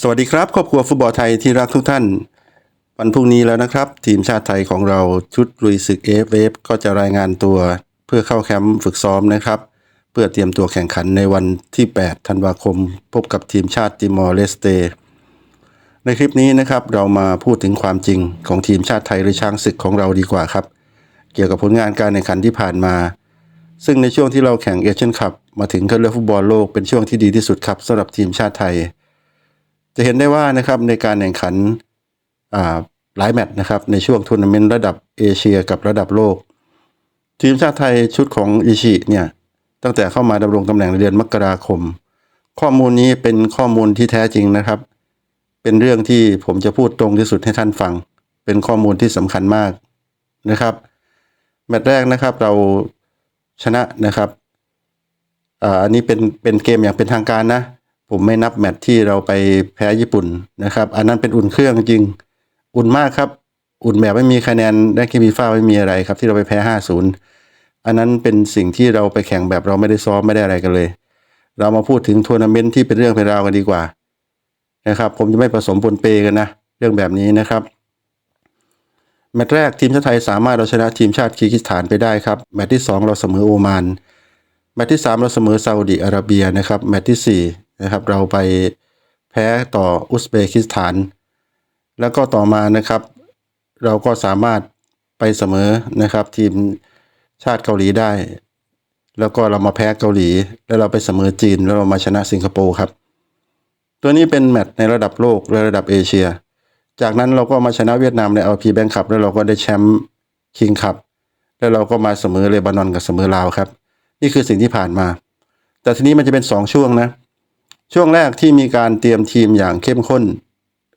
สวัสดีครับครอบครัวฟุตบอลไทยที่รักทุกท่าน วันพรุ่งนี้แล้วนะครับ ทีมชาติไทยของเราชุดลุยศึกเอฟเอฟก็จะรายงานตัวเพื่อเข้าแคมป์ฝึกซ้อมนะครับ เพื่อเตรียมตัวแข่งขันในวันที่ 8 ธันวาคม พบกับทีมชาติติมอร์เลสเตในคลิปนี้นะครับเรามาพูดถึงความจริงของทีมชาติไทยหรือช้างศึกของเราดีกว่าครับ เกี่ยวกับผลงานการแข่งขันที่ผ่านมา ซึ่งในช่วงที่เราแข่งเอเชียนคัพมาถึงคัดเลือกฟุตบอลโลกเป็นช่วงที่ดีที่สุดครับสำหรับทีมชาติไทย จะเห็นได้ว่านะครับในการแข่งขันหลายแมตช์นะครับในช่วงทัวร์นาเมนต์ระดับเอเชียกับระดับโลก ทีมชาติไทยชุดของอิชิเนี่ยตั้งแต่เข้ามาดำรงตำแหน่งในเดือนมกราคม ข้อมูลนี้เป็นข้อมูลที่แท้จริงนะครับ เป็นเรื่องที่ผมจะพูดตรงที่สุดให้ท่านฟัง เป็นข้อมูลที่สำคัญมากนะครับ แมตช์แรกนะครับเราชนะนะครับอ่าอันนี้เป็นเป็นเกมอย่างเป็นทางการนะ ผมไม่นับแมตช์ที่เราไปแพ้ญี่ปุ่นนะครับ อันนั้นเป็นอุ่นเครื่องจริง อุ่นมากครับ อุ่นแบบไม่มีคะแนนได้แค่มีฟ้าไม่มีอะไรครับ ที่เราไปแพ้ห้าศูนย์อันนั้นเป็นสิ่งที่เราไปแข่งแบบเราไม่ได้ซ้อมไม่ได้อะไรกันเลย เรามาพูดถึงทัวร์นาเมนต์ที่เป็นเรื่องเป็นราวกันดีกว่านะครับ ผมจะไม่ผสมปนเปกันนะ เรื่องแบบนี้นะครับแมตช์แรกทีมชาติไทยสามารถเราชนะทีมชาติคีร์กิสถานไปได้ครับแมตช์ที่ 2 เราเสมอโอมานแมตช์ที่ 3 เราเสมอซาอุดิอาระเบียนะครับแมตช์ที่ 4 นะครับ เราไปแพ้ต่ออุซเบกิสถาน แล้วก็ต่อมานะครับ เราก็สามารถไปเสมอนะครับ ทีมชาติเกาหลีได้ แล้วก็เรามาแพ้เกาหลี แล้วเราไปเสมอจีน แล้วเรามาชนะสิงคโปร์ครับ ตัวนี้เป็นแมตช์ในระดับโลกและระดับเอเชีย จากนั้นเราก็มาชนะเวียดนามใน LP Bank Cup แล้วเราก็ได้แชมป์คิงคัพแล้วเราก็มาเสมอเลบานอนกับเสมอลาวครับ นี่คือสิ่งที่ผ่านมา แต่ทีนี้มันจะเป็น 2 ช่วงนะ ช่วงแรกที่มีการเตรียมทีมอย่างเข้มข้น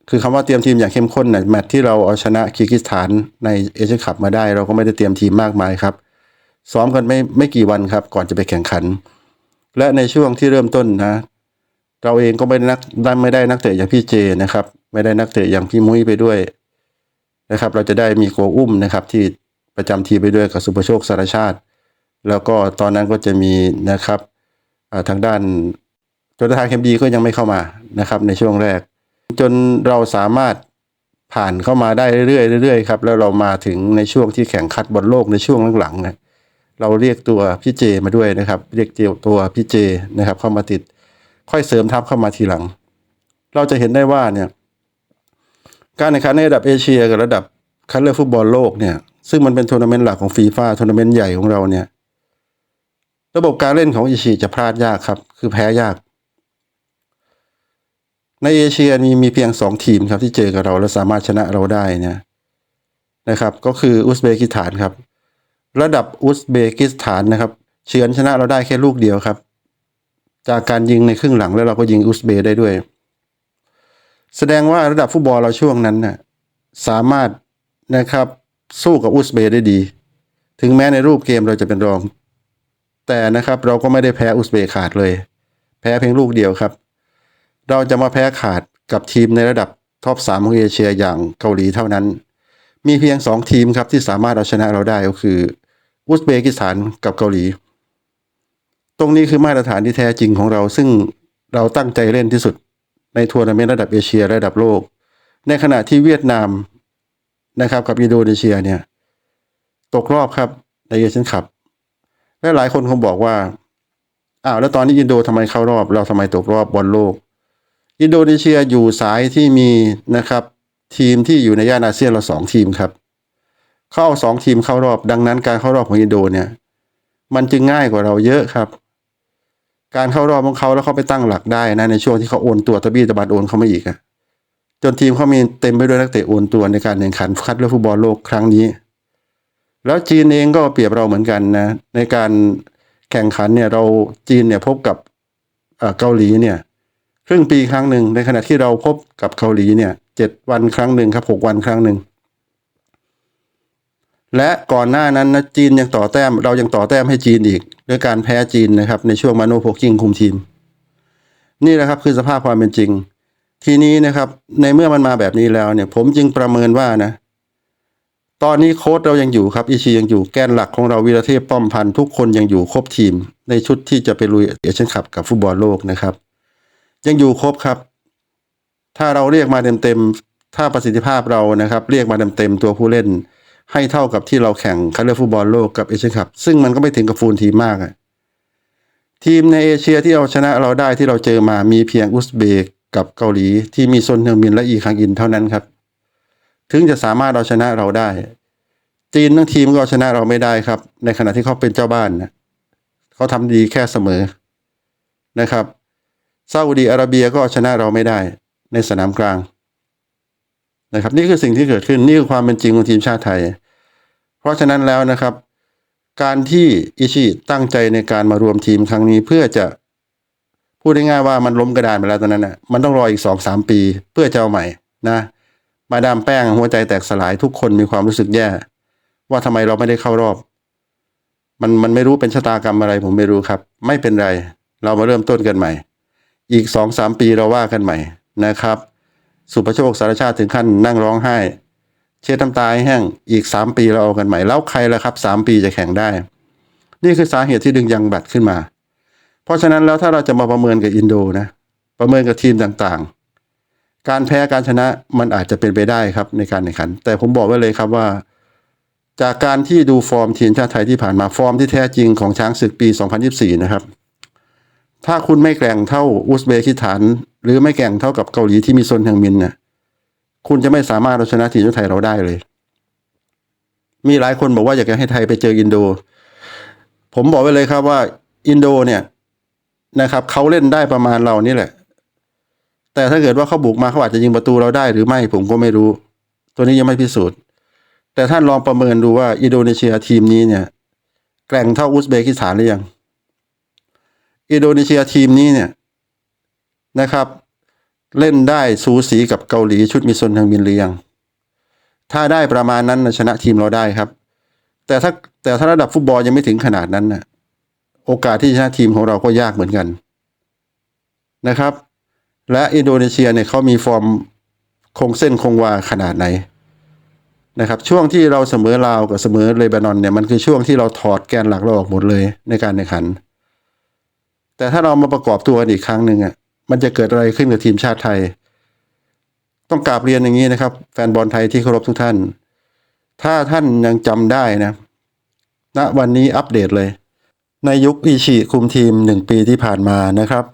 คือคำว่าเตรียมทีมอย่างเข้มข้นเนะแมตช์ที่เราเอาชนะคีร์กิสถานในเอเชียคัพมาได้ เราก็ไม่ได้เตรียมทีมมากมายครับ ซ้อมกันไม่ไม่กี่วันครับ ก่อนจะไปแข่งขัน และในช่วงที่เริ่มต้นนะ เราเองก็ไม่ได้นักได้ไม่ได้นักเตะอย่างพี่เจนะครับ ไม่ได้นักเตะอย่างพี่มุ้ยไปด้วยนะครับ เราจะได้มีโกอุ้มนะครับที่ประจำทีมไปด้วยกับสุประโชคสารชาติ แล้วก็ตอนนั้นก็จะมีนะครับทางด้าน จนาธานเคมดีก็ยังไม่เข้ามานะครับในช่วงแรก จนเราสามารถผ่านเข้ามาได้เรื่อยๆเรื่อยๆครับแล้วเรามาถึงในช่วงที่แข่งขัดบอลโลกในช่วงหลังๆนะเราเรียกตัวพี่เจมาด้วยนะครับ เรียกตัวพี่เจนะครับ เข้ามาติด ค่อยเสริมทัพเข้ามาทีหลัง เราจะเห็นได้ว่าเนี่ย การแข่งขันในระดับเอเชียกับระดับคัดเลือกฟุตบอลโลกเนี่ยซึ่งมันเป็นทัวร์นาเมนต์หลักของฟีฟ่าทัวร์นาเมนต์ใหญ่ของเราเนี่ย ระบบการเล่นของอิชิจะพลาดยากครับ คือแพ้ยาก ในเอเชียมีมีเพียงสองทีมครับที่เจอกับเราและสามารถชนะเราได้เนี่ยนะครับก็คืออุซเบกิสถานครับ ระดับอุซเบกิสถานนะครับเฉือนชนะเราได้แค่ลูกเดียวครับ จากการยิงในครึ่งหลังแล้วเราก็ยิงอุซเบได้ด้วย แสดงว่าระดับฟุตบอลเราช่วงนั้นน่ะสามารถนะครับสู้กับอุซเบได้ดี ถึงแม้ในรูปเกมเราจะเป็นรอง แต่นะครับเราก็ไม่ได้แพ้อุซเบขาดเลย แพ้เพียงลูกเดียวครับ เราจะมาแพ้ขาดกับทีมในระดับท็อปสามของเอเชียอย่างเกาหลีเท่านั้น มีเพียงสองทีมครับที่สามารถเอาชนะเราได้ก็คือ อุซเบกิสถานกับเกาหลี ตรงนี้คือมาตรฐานที่แท้จริงของเรา ซึ่งเราตั้งใจเล่นที่สุดในทัวร์นาเมนต์ระดับเอเชียระดับโลก ในขณะที่เวียดนามนะครับกับอินโดนีเซียเนี่ยตกรอบครับในเอเชียนคัพและหลายคนคงบอกว่าอ้าวแล้วตอนนี้อินโดทำไมเข้ารอบ เราทำไมตกรอบบอลโลก อินโดนีเซียอยู่สายที่มีนะครับทีมที่อยู่ในย่านอาเซียนเราสองทีมครับ เข้าสองทีมเข้ารอบดังนั้นการเข้ารอบของอินโดเนี่ย มันจึงง่ายกว่าเราเยอะครับ การเข้ารอบของเขาแล้วเขาไปตั้งหลักได้นะในช่วงที่เขาโอนตัวตะบี้ตะบันโอนเข้ามาอีกอะจนทีมเขามีเต็มไปด้วยนักเตะโอนตัวในการแข่งขันคัดเลือกฟุตบอลโลกครั้งนี้ แล้วจีนเองก็เปรียบเราเหมือนกันนะในการแข่งขันเนี่ยเราจีนเนี่ยพบกับเอ่อเกาหลีเนี่ย ครึ่งปีครั้งหนึ่งในขณะที่เราพบกับเกาหลีเนี่ยเจ็ดวันครั้งหนึ่งครับหกวันครั้งหนึ่งและก่อนหน้านั้นนะจีนยังต่อแต้ม เรายังต่อแต้มให้จีนอีกด้วยการแพ้จีนนะครับในช่วงมาโนโพกิ้งคุมทีม นี่แหละครับคือสภาพความเป็นจริง ทีนี้นะครับในเมื่อมันมาแบบนี้แล้วเนี่ย ผมจึงประเมินว่านะตอนนี้โค้ชเรายังอยู่ครับอิชิยังอยู่แกนหลักของเราวีรเทพป้อมพันธ์ทุกคนยังอยู่ครบทีม ในชุดที่จะไปลุยเอเชียนคัพกับฟุตบอลโลกนะครับ ยังอยู่ครบครับ ถ้าเราเรียกมาเต็มๆ ถ้าประสิทธิภาพเรานะครับ เรียกมาเต็มๆตัวผู้เล่น ให้เท่ากับที่เราแข่งคัดเลือกฟุตบอลโลกกับเอเชียนคัพซึ่งมันก็ไม่ถึงกับฟูลทีมมากอะทีมในเอเชียที่เอาชนะเราได้ที่เราเจอมามีเพียงอุซเบกกับเกาหลี ที่มีซนเฮืองมินและอีคังอินเท่านั้นครับ ถึงจะสามารถเอาชนะเราได้ จีนทั้งทีมก็เอาชนะเราไม่ได้ครับ ในขณะที่เขาเป็นเจ้าบ้านนะเขาทำดีแค่เสมอนะครับ ซาอุดีอาระเบียก็เอาชนะเราไม่ได้ในสนามกลางนะครับ นี่คือสิ่งที่เกิดขึ้นนี่คือความเป็นจริงของทีมชาติไทย เพราะฉะนั้นแล้วนะครับ การที่อิชิตั้งใจในการมารวมทีมครั้งนี้เพื่อจะพูดง่ายๆว่ามันล้มกระดานไปแล้วตอนนั้นน่ะมันต้องรออีกสองสามปี เพื่อจะเอาใหม่นะ มาดามแป้งหัวใจแตกสลายทุกคนมีความรู้สึกแย่ ว่าทำไมเราไม่ได้เข้ารอบ มันมันไม่รู้เป็นชะตากรรมอะไรผมไม่รู้ครับ ไม่เป็นไร เรามาเริ่มต้นกันใหม่ อีกสองสามปีเราว่ากันใหม่นะครับ สุภโชคสารชาติถึงขั้นนั่งร้องไห้ เช็ดน้ำตาให้แห้งอีกสามปีเราเอากันใหม่แล้วใครล่ะครับสามปีจะแข่งได้ นี่คือสาเหตุที่ดึงยังบัตรขึ้นมา เพราะฉะนั้นแล้วถ้าเราจะมาประเมินกับอินโดนะประเมินกับทีมต่างๆ การแพ้การชนะมันอาจจะเป็นไปได้ครับในการแข่งขัน แต่ผมบอกไว้เลยครับว่าจากการที่ดูฟอร์มทีมชาติไทยที่ผ่านมาฟอร์มที่แท้จริงของช้างศึกปี 2024 นะครับ ถ้าคุณไม่แกร่งเท่าอุซเบกิสถาน หรือไม่แกร่งเท่ากับเกาหลีที่มีซนเฮงมินเนี่ยคุณจะไม่สามารถเอาชนะทีมชาติไทยเราได้เลย มีหลายคนบอกว่าอยากจะให้ไทยไปเจออินโด ผมบอกไว้เลยครับว่าอินโดเนี่ยนะครับเขาเล่นได้ประมาณเรานี่แหละ แต่ถ้าเกิดว่าเขาบุกมาเขาอาจจะยิงประตูเราได้หรือไม่ผมก็ไม่รู้ ตัวนี้ยังไม่พิสูจน์ แต่ท่านลองประเมินดูว่าอินโดนีเซียทีมนี้เนี่ย แกร่งเท่าอุซเบกิสถานหรือยัง อินโดนีเซียทีมนี้เนี่ยนะครับ เล่นได้สูสีกับเกาหลีชุดมีซนทางบินหรือยังถ้าได้ประมาณนั้นชนะทีมเราได้ครับ แต่ถ้าแต่ถ้าระดับฟุตบอลยังไม่ถึงขนาดนั้นนะโอกาสที่ชนะทีมของเราก็ยากเหมือนกันนะครับ และอินโดนีเซียเนี่ยเขามีฟอร์มคงเส้นคงวาขนาดไหนนะครับช่วงที่เราเสมอลาวกับเสมอเลบานอนเนี่ยมันคือช่วงที่เราถอดแกนหลักเราออกหมดเลยในการแข่งขัน แต่ถ้าเรามาประกอบตัวกันอีกครั้งหนึ่งอะมันจะเกิดอะไรขึ้นกับทีมชาติไทย ต้องกราบเรียนอย่างนี้นะครับ แฟนบอลไทยที่เคารพทุกท่าน ถ้าท่านยังจำได้นะณวันนี้อัปเดตเลย ในยุคอิชิคุมทีมหนึ่งปีที่ผ่านมานะครับ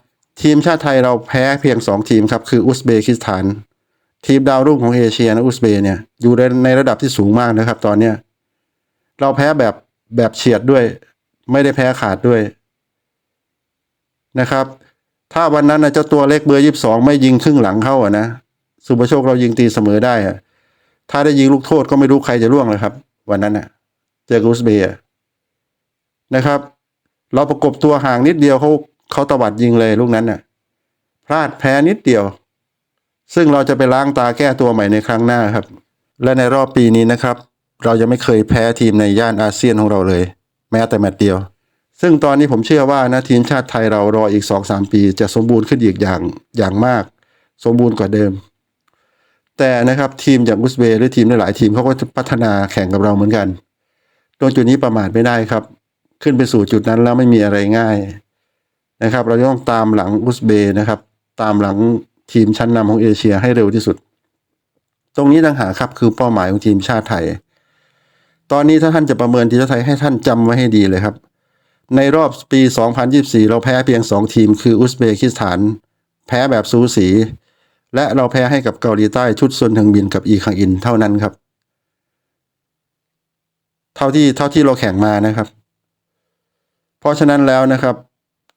ทีมชาติไทยเราแพ้เพียงสองทีมครับ คืออุซเบกิสถาน ทีมดาวรุ่งของเอเชียนะอุซเบเนี่ยอยู่ในในระดับที่สูงมากนะครับ ตอนเนี้ยเราแพ้แบบแบบเฉียดด้วย ไม่ได้แพ้ขาดด้วย นะครับ ถ้าวันนั้นนะเจ้าตัวเล็กเบอร์ยี่สิบสองไม่ยิงครึ่งหลังเข้าอะนะสุภโชคเรายิงตีเสมอได้อะถ้าได้ยิงลูกโทษก็ไม่รู้ใครจะร่วงเลยครับ วันนั้นน่ะ เจอกับอุซเบียนะครับ เราประกบตัวห่างนิดเดียวเขาเขาตวัดยิงเลยลูกนั้นน่ะ พลาดแพ้นิดเดียว ซึ่งเราจะไปล้างตาแก้ตัวใหม่ในครั้งหน้าครับ และในรอบปีนี้นะครับ เรายังไม่เคยแพ้ทีมในย่านอาเซียนของเราเลย แม้แต่แมตช์เดียว ซึ่งตอนนี้ผมเชื่อว่านะทีมชาติไทยเรารออีกสองสามปี จะสมบูรณ์ขึ้นอีกอย่างอย่างมาก สมบูรณ์กว่าเดิม แต่นะครับทีมอย่างอุซเบย์หรือทีมหลายๆทีมเขาก็จะพัฒนาแข่งกับเราเหมือนกันตรงจุดนี้ประมาทไม่ได้ครับ ขึ้นไปสู่จุดนั้นแล้วไม่มีอะไรง่ายนะครับ เราต้องตามหลังอุซเบย์นะครับ ตามหลังทีมชั้นนำของเอเชียให้เร็วที่สุด ตรงนี้ต่างหากครับคือเป้าหมายของทีมชาติไทย ตอนนี้ถ้าท่านจะประเมินทีมชาติไทยให้ท่านจำไว้ให้ดีเลยครับ ในรอบปี 2024 เราแพ้เพียง 2 ทีม คืออุซเบกิสถาน แพ้แบบสูสี และเราแพ้ให้กับเกาหลีใต้ชุดซนเทึงบินกับอีคังอินเท่านั้นครับ เท่าที่เท่าที่เราแข่งมานะครับ เพราะฉะนั้นแล้วนะครับ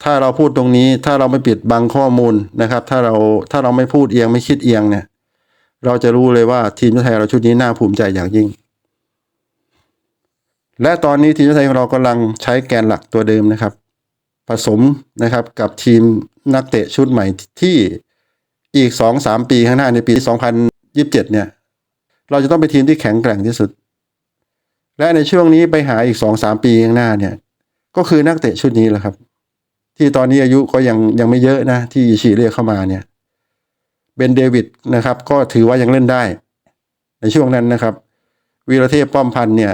ถ้าเราพูดตรงนี้ถ้าเราไม่ปิดบังข้อมูลนะครับ ถ้าเราถ้าเราไม่พูดเอียงไม่คิดเอียงเนี่ย เราจะรู้เลยว่าทีมชาติไทยเราชุดนี้น่าภูมิใจอย่างยิ่ง และตอนนี้ทีมชาติไทยของเรากำลังใช้แกนหลักตัวเดิมนะครับ ผสมนะครับกับทีมนักเตะชุดใหม่ที่อีกสองสามปีข้างหน้าในปี 2027 เนี่ย เราจะต้องเป็นทีมที่แข็งแกร่งที่สุด และในช่วงนี้ไปหาอีกสองสามปีข้างหน้าเนี่ย ก็คือนักเตะชุดนี้แหละครับ ที่ตอนนี้อายุก็ยังยังไม่เยอะนะ ที่อิชิเรียกเข้ามาเนี่ยเบนเดวิดนะครับ ก็ถือว่ายังเล่นได้ ในช่วงนั้นนะครับวีรเทพป้อมพันธ์เนี่ย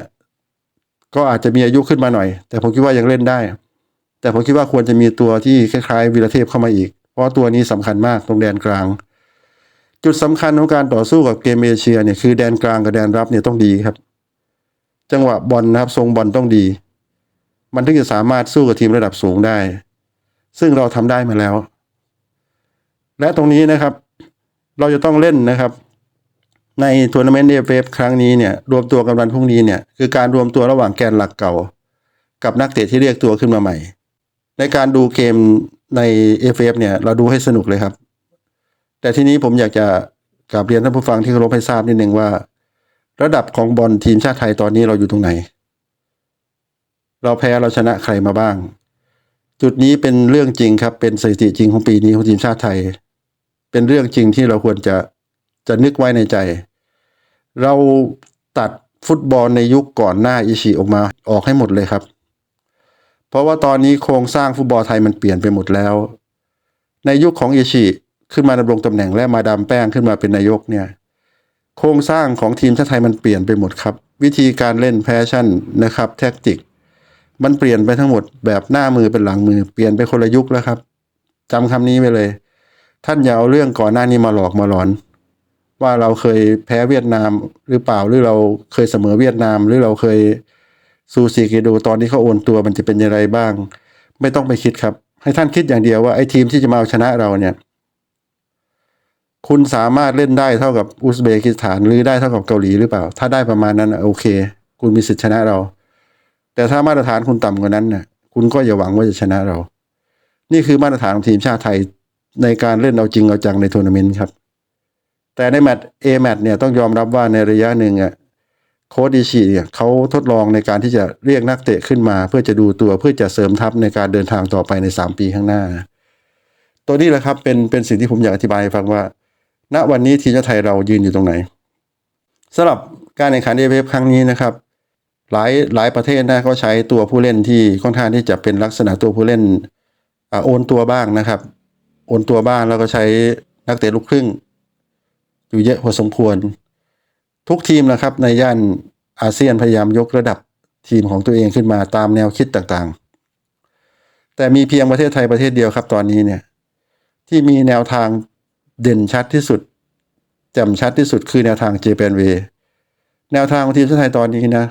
ก็อาจจะมีอายุขึ้นมาหน่อย แต่ผมคิดว่ายังเล่นได้ แต่ผมคิดว่าควรจะมีตัวที่คล้ายๆวีรเทพเข้ามาอีก เพราะตัวนี้สำคัญมากตรงแดนกลาง จุดสำคัญของการต่อสู้กับเกมเอเชียเนี่ยคือแดนกลางกับแดนรับเนี่ยต้องดีครับ จังหวะบอลนะครับทรงบอลต้องดี มันถึงจะสามารถสู้กับทีมระดับสูงได้ ซึ่งเราทำได้มาแล้ว และตรงนี้นะครับ เราจะต้องเล่นนะครับ ในทัวร์นาเมนต์เอฟเอฟครั้งนี้เนี่ยรวมตัวกันวันพรุ่งนี้เนี่ยคือการรวมตัวระหว่างแกนหลักเก่า กับนักเตะที่เรียกตัวขึ้นมาใหม่ ในการดูเกมใน FF เนี่ยเราดูให้สนุกเลยครับ แต่ทีนี้ผมอยากจะกราบเรียนท่านผู้ฟังที่เคารพให้ทราบนิดนึงว่า ระดับของบอลทีมชาติไทยตอนนี้เราอยู่ตรงไหน เราแพ้เราชนะใครมาบ้าง จุดนี้เป็นเรื่องจริงครับเป็นสถิติจริงของปีนี้ของทีมชาติไทย เป็นเรื่องจริงที่เราควรจะ จะนึกไว้ในใจ เราตัดฟุตบอลในยุคก่อนหน้าอิชิออกมาออกให้หมดเลยครับ เพราะว่าตอนนี้โครงสร้างฟุตบอลไทยมันเปลี่ยนไปหมดแล้ว ในยุคของอิชิขึ้นมาดำรงตำแหน่งและมาดามแป้งขึ้นมาเป็นนายกเนี่ยโครงสร้างของทีมชาติไทยมันเปลี่ยนไปหมดครับ วิธีการเล่นแพชชั่นนะครับ แท็กติก มันเปลี่ยนไปทั้งหมดแบบหน้ามือเป็นหลังมือเปลี่ยนไปคนละยุคแล้วครับจำคำนี้ไปเลย ท่านอย่าเอาเรื่องก่อนหน้านี้มาหลอกมาหลอน ว่าเราเคยแพ้เวียดนามหรือเปล่าหรือเราเคยเสมอเวียดนาม หรือเราเคยซูซีเกโดตอนที่เขาโอนตัวมันจะเป็นยังไงบ้าง ไม่ต้องไปคิดครับ ให้ท่านคิดอย่างเดียวว่าไอ้ทีมที่จะมาเอาชนะเราเนี่ย คุณสามารถเล่นได้เท่ากับอุซเบกิสถานหรือได้เท่ากับเกาหลีหรือเปล่า ถ้าได้ประมาณนั้นโอเค คุณมีสิทธิชนะเรา แต่ถ้ามาตรฐานคุณต่ำกว่านั้นน่ะ คุณก็อย่าหวังว่าจะชนะเรา นี่คือมาตรฐานของทีมชาติไทยในการเล่นเอาจริงเอาจังในทัวร์นาเมนต์ครับ แต่ในแมตช์เอแมตช์เนี่ยต้องยอมรับว่าในระยะหนึ่งอะโค้ดดิชิเนี่ยเขาทดลองในการที่จะเรียกนักเตะขึ้นมา เพื่อจะดูตัวเพื่อจะเสริมทัพในการเดินทางต่อไปในสามปีข้างหน้า ตัวนี้แหละครับเป็นเป็นสิ่งที่ผมอยากอธิบายให้ฟังว่า ณวันนี้ทีมชาติไทยเรายืนอยู่ตรงไหนสำหรับการแข่งขันเอฟครั้งนี้นะครับ หลายหลายประเทศนะก็ใช้ตัวผู้เล่นที่ค่อนข้างที่จะเป็นลักษณะตัวผู้เล่นอโอนตัวบ้างนะครับ โอนตัวบ้างแล้วก็ใช้นักเตะลูกครึ่ง อยู่เยอะพอสมควร ทุกทีมนะครับในย่านอาเซียนพยายามยกระดับทีมของตัวเองขึ้นมาตามแนวคิดต่างๆ แต่มีเพียงประเทศไทยประเทศเดียวครับตอนนี้เนี่ยที่มีแนวทางเด่นชัดที่สุดแจ่มชัดที่สุดคือแนวทางเจแปนเวแนวทางของทีมชาติไทยตอนนี้นะ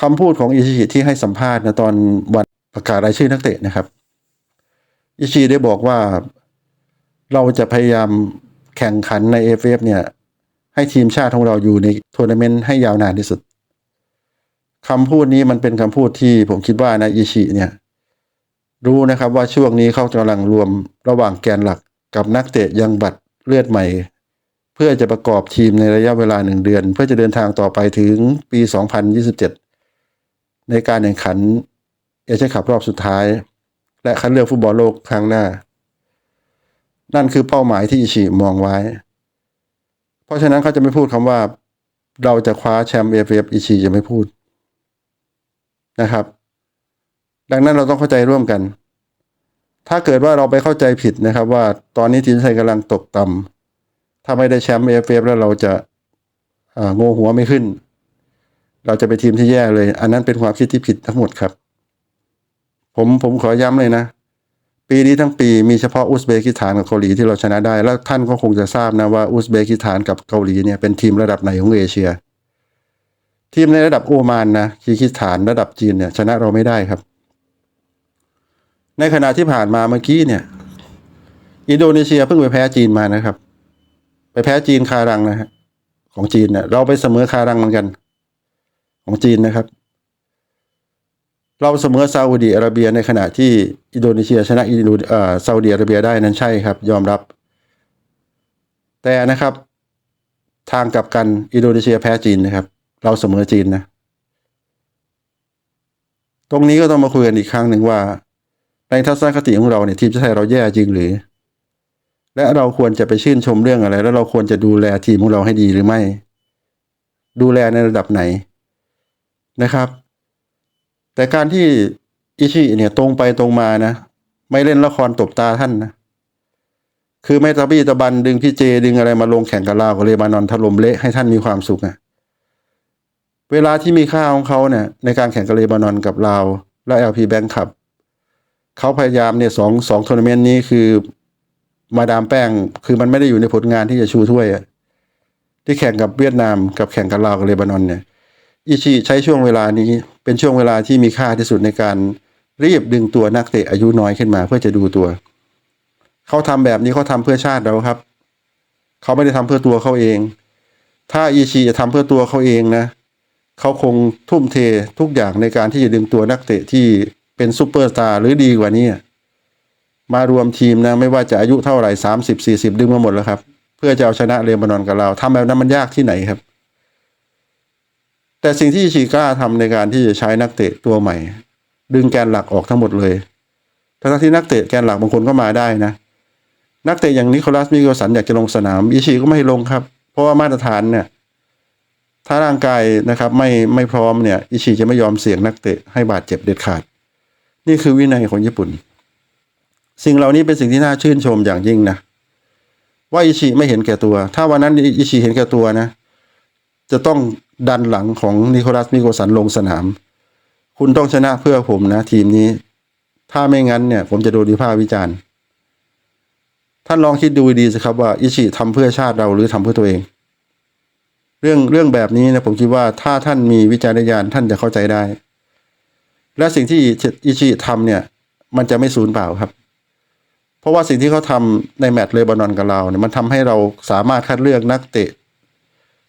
คำพูดของอิชิที่ให้สัมภาษณ์นะตอนวันประกาศรายชื่อนักเตะนะครับ อิชิได้บอกว่าเราจะพยายาม แข่งขันในเอฟเอฟเนี่ย ให้ทีมชาติของเราอยู่ในทัวร์นาเมนต์ให้ยาวนานที่สุดคำพูดนี้มันเป็นคำพูดที่ผมคิดว่านะอิชิเนี่ย รู้นะครับว่าช่วงนี้เขากำลังรวมระหว่างแกนหลักกับนักเตะยังบัตรเลือดใหม่ เพื่อจะประกอบทีมในระยะเวลาหนึ่งเดือน เพื่อจะเดินทางต่อไปถึงปี 2027 ในการแข่งขันเอเชียนคัพรอบสุดท้าย และคัดเลือกฟุตบอลโลกครั้งหน้า นั่นคือเป้าหมายที่อิชิมองไว้ เพราะฉะนั้นเขาจะไม่พูดคำว่า เราจะคว้าแชมป์เอฟเอฟอิชิจะไม่พูดนะครับ ดังนั้นเราต้องเข้าใจร่วมกัน ถ้าเกิดว่าเราไปเข้าใจผิดนะครับ ว่าตอนนี้ทีมไทยกำลังตกต่ำถ้าไม่ได้แชมป์เอฟเอฟแล้วเราจะาโง่หัวไม่ขึ้น เราจะเป็นทีมที่แย่เลย อันนั้นเป็นความคิดที่ผิดทั้งหมดครับ ผมผมขอย้ำเลยนะ ปีนี้ทั้งปีมีเฉพาะอุซเบกิสถานกับเกาหลีที่เราชนะได้ แล้วท่านก็คงจะทราบนะว่าอุซเบกิสถานกับเกาหลีเนี่ยเป็นทีมระดับไหนของเอเชีย ทีมในระดับโอมานนะคีร์กิสถานระดับจีนเนี่ยชนะเราไม่ได้ครับ ในขณะที่ผ่านมาเมื่อกี้เนี่ย อินโดนีเซียเพิ่งไปแพ้จีนมานะครับ ไปแพ้จีนคารังนะฮะของจีนเนี่ยเราไปเสมอคารังเหมือนกัน ของจีนนะครับ เราเสมอซาอุดีอาระเบียในขณะที่อินโดนีเซียชนะอินโดเอ่อซาอุดีอาระเบียได้นั้นใช่ครับ ยอมรับ แต่นะครับ ทางกลับกันอินโดนีเซียแพ้จีนนะครับ เราเสมอจีนนะ ตรงนี้ก็ต้องมาคุยกันอีกครั้งหนึ่งว่า ในทัศนคติของเราเนี่ยทีมชาติไทยเราแย่จริงหรือ และเราควรจะไปชื่นชมเรื่องอะไร แล้วเราควรจะดูแลทีมของเราให้ดีหรือไม่ ดูแลในระดับไหนนะครับ แต่การที่อิชิเนี่ยตรงไปตรงมานะ ไม่เล่นละครตบตาท่านนะ คือไม่ตะบี้ตะบันดึงพี่เจดึงอะไรมาลงแข่งกับลาวกับเลบานอนถล่มเละให้ท่านมีความสุขอะเวลาที่มีค่าของเขาเนี่ย ในการแข่งกับเลบานอนกับลาวและ LP Bank ขับเขาพยายามเนี่ยสองสองทัวร์นาเมนต์นี้คือมาดามแป้ง คือมันไม่ได้อยู่ในผลงานที่จะชูถ้วยอะที่แข่งกับเวียดนามกับแข่งกับลาวกับเลบานอนเนี่ยอิชิใช้ช่วงเวลานี้ เป็นช่วงเวลาที่มีค่าที่สุดในการรีบดึงตัวนักเตะอายุน้อยขึ้นมาเพื่อจะดูตัว เขาทำแบบนี้เขาทำเพื่อชาติเราครับ เขาไม่ได้ทำเพื่อตัวเขาเอง ถ้าอิชิจะทำเพื่อตัวเขาเองนะ เขาคงทุ่มเททุกอย่างในการที่จะดึงตัวนักเตะที่เป็นซูเปอร์สตาร์หรือดีกว่านี้มารวมทีมนะไม่ว่าจะอายุเท่าไหร่สามสิบสี่สิบดึงมาหมดแล้วครับ เพื่อจะเอาชนะเลบานอนกับเราทำแบบนั้นมันยากที่ไหนครับ แต่สิ่งที่อิชิก้าทำในการที่จะใช้นักเตะตัวใหม่ ดึงแกนหลักออกทั้งหมดเลยทั้งที่นักเตะแกนหลักบางคนก็มาได้นะ นักเตะอย่างนิโคลัสมิเกลสันอยากจะลงสนามอิชิก็ไม่ลงครับ เพราะว่ามาตรฐานเนี่ยถ้าร่างกายนะครับไม่ไม่พร้อมเนี่ย อิชิจะไม่ยอมเสี่ยงนักเตะให้บาดเจ็บเด็ดขาด นี่คือวินัยของญี่ปุ่น สิ่งเหล่านี้เป็นสิ่งที่น่าชื่นชมอย่างยิ่งนะว่าอิชิไม่เห็นแก่ตัว ถ้าวันนั้นอิชิเห็นแก่ตัวนะ จะต้อง ดันหลังของนิโคลัสมิโกสันลงสนาม คุณต้องชนะเพื่อผมนะ ทีมนี้ ถ้าไม่งั้นเนี่ย ผมจะโดนวิพากษ์วิจารณ์ ท่านลองคิดดูดีสิครับว่าอิชิทำเพื่อชาติเราหรือทำเพื่อตัวเอง เรื่องเรื่องแบบนี้นะผมคิดว่าถ้าท่านมีวิจารณญาณท่านจะเข้าใจได้ และสิ่งที่อิชิทำเนี่ย มันจะไม่สูญเปล่าครับเพราะว่าสิ่งที่เขาทำในแมตช์เลบานอนกับเราเนี่ยมันทำให้เราสามารถคัดเลือกนักเตะ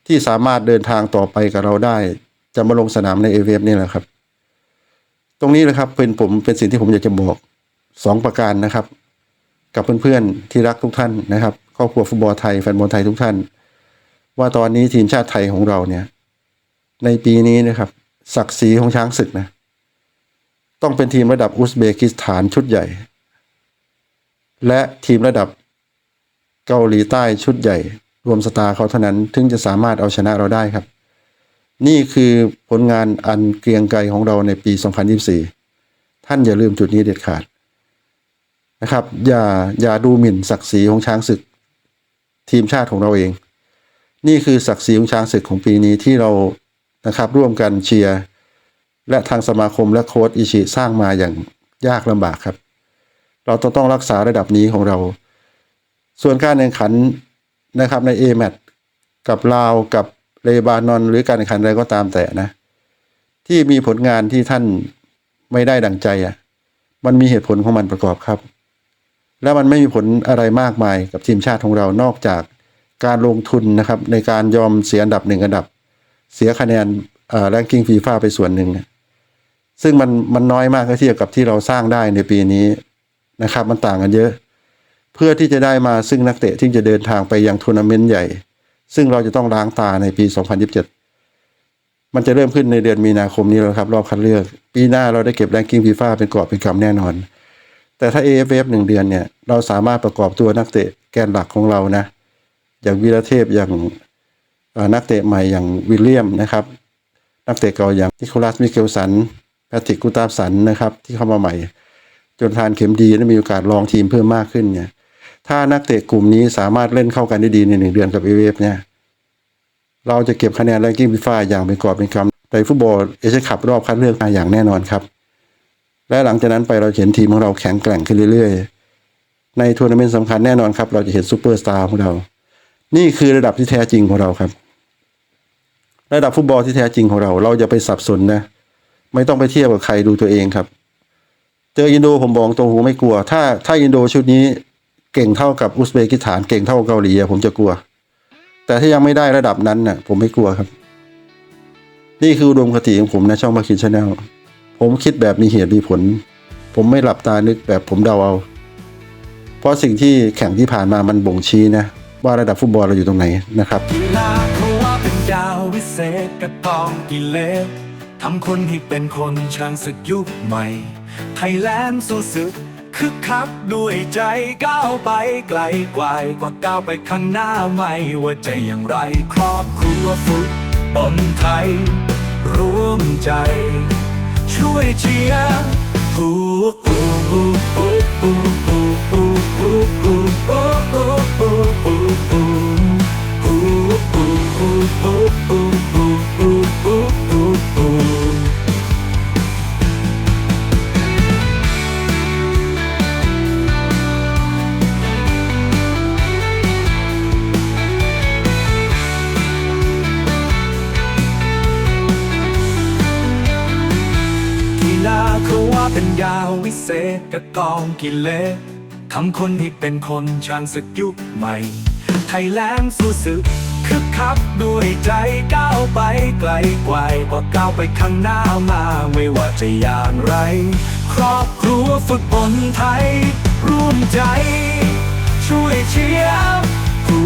ที่สามารถเดินทางต่อไปกับเราได้ จะมาลงสนามในเอเวฟนี่แหละครับ ตรงนี้นะครับเป็นผมเป็นสิ่งที่ผมอยากจะบอกสองประการนะครับ กับเพื่อนๆที่รักทุกท่านนะครับครอบครัวฟุตบอลไทยแฟนบอลไทยทุกท่าน ว่าตอนนี้ทีมชาติไทยของเราเนี่ย ในปีนี้นะครับ ศักดิ์ศรีของช้างศึกนะ ต้องเป็นทีมระดับอุซเบกิสถานชุดใหญ่ และทีมระดับเกาหลีใต้ชุดใหญ่ รวมสตาร์เขาเท่านั้นถึงจะสามารถเอาชนะเราได้ครับ นี่คือผลงานอันเกรียงไกรของเราในปี 2024 ท่านอย่าลืมจุดนี้เด็ดขาดนะครับ อย่าอย่าดูหมิ่นศักดิ์ศรีของช้างศึก ทีมชาติของเราเอง นี่คือศักดิ์ศรีของช้างศึกของปีนี้ที่เรานะครับร่วมกันเชียร์และทางสมาคมและโค้ชอิชิสร้างมาอย่างยากลำบากครับ เราต้องต้องรักษาระดับนี้ของเรา ส่วนการแข่งขัน นะครับใน a m a t กับลาวกับเลบานอนหรือการแข่งขันอะไรก็ตามแต่นะ ที่มีผลงานที่ท่านไม่ได้ดังใจอะ มันมีเหตุผลของมันประกอบครับ และมันไม่มีผลอะไรมากมายกับทีมชาติของเรานอกจากการลงทุนนะครับ ในการยอมเสียอันดับหนึ่งอันดับ เสียคะแนนอ่อแรงกิ้งฟีฟ่าไปส่วนหนึ่งซึ่งมันมันน้อยมากเทียบกับที่เราสร้างได้ในปีนี้นะครับ มันต่างกันเยอะ เพื่อที่จะได้มาซึ่งนักเตะที่จะเดินทางไปยังทัวร์นาเมนต์ใหญ่ ซึ่งเราจะต้องล้างตาในปี 2027 มันจะเริ่มขึ้นในเดือนมีนาคมนี้แล้วครับ รอบคัดเลือก ปีหน้าเราได้เก็บแรงกิ้งฟีฟ่าเป็นกรอบเป็นกำแน่นอน แต่ถ้า AFF หนึ่งเดือนเนี่ยเราสามารถประกอบตัวนักเตะแกนหลักของเรานะ อย่างวีรเทพอย่างนักเตะใหม่อย่างวิลเลียมนะครับ นักเตะเก่าอย่างนิโคลัสมิเกลสันแพทริกกูตาสันนะครับ ที่เข้ามาใหม่ จนทานเข็มดีและมีโอกาสลองทีมเพิ่มมากขึ้นเนี่ย ถ้านักเตะกลุ่มนี้สามารถเล่นเข้ากันได้ดีในหนึ่งเดือนกับเอเวฟเนี่ย เราจะเก็บคะแนนแรงกิ้งฟีฟ่าอย่างเป็นกอบเป็นกำในฟุตบอลเอเชียคัพรอบคัดเลือกมาอย่างแน่นอนครับ และหลังจากนั้นไปเราเห็นทีมของเราแข็งแกร่งขึ้นเรื่อยๆ ในทัวร์นาเมนต์สำคัญแน่นอนครับ เราจะเห็นซูเปอร์สตาร์ของเรา นี่คือระดับที่แท้จริงของเราครับ ระดับฟุตบอลที่แท้จริงของเรา เราอย่าไปสับสนนะ ไม่ต้องไปเทียบกับใครดูตัวเองครับ เจออินโดผมบอกตรงหูไม่กลัว ถ้าถ้าอินโดชุดนี้ เก่งเท่ากับอุซเบกิสถานเก่งเท่าเกาหลีผมจะกลัว แต่ถ้ายังไม่ได้ระดับนั้นน่ะ ผมไม่กลัวครับ นี่คืออุดมคติของผมนะช่องมาคินชาแนลผมคิดแบบมีเหตุมีผล ผมไม่หลับตานึกแบบผมเดาเอา เพราะสิ่งที่แข่งที่ผ่านมามันบ่งชี้นะ ว่าระดับฟุตบอลเราอยู่ตรงไหนนะครับดาววิเศษกระตองกิเลสทำคนให้เป็นคนช้างศึกยุคใหม่ไทยแลนด์สู้ศึก คึกคักด้วยใจก้าวไปไกลกว่ากว่าก้าวไปข้างหน้าไม่ว่าจะอย่างไรครอบครัวฟุตบอลไทย ร่วมใจ ช่วยเชียร์ฮูฮูฮูฮูฮูฮูฮูฮูฮูฮูฮูฮูฮูฮูฮู เป็นยาวิเศษกระกองกิเลสทำคนที่เป็นคนช่างสึกยุคใหม่ ไทยแลนด์สู้สึกคึกคักด้วยใจก้าวไปไกลไกวกว่าก้าวไปข้างหน้ามาไม่ว่าจะอย่างไร ครอบครัวฝึกบนไทย ร่วมใจ ช่วยเชียร์อู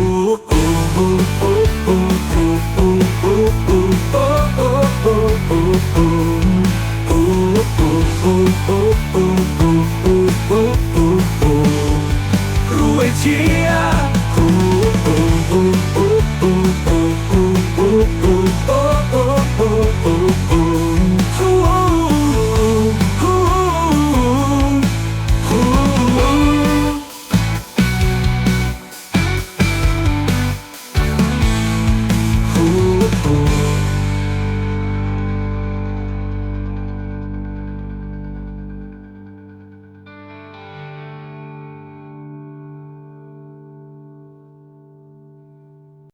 อูอูอูอูอูอูอูอูอูอู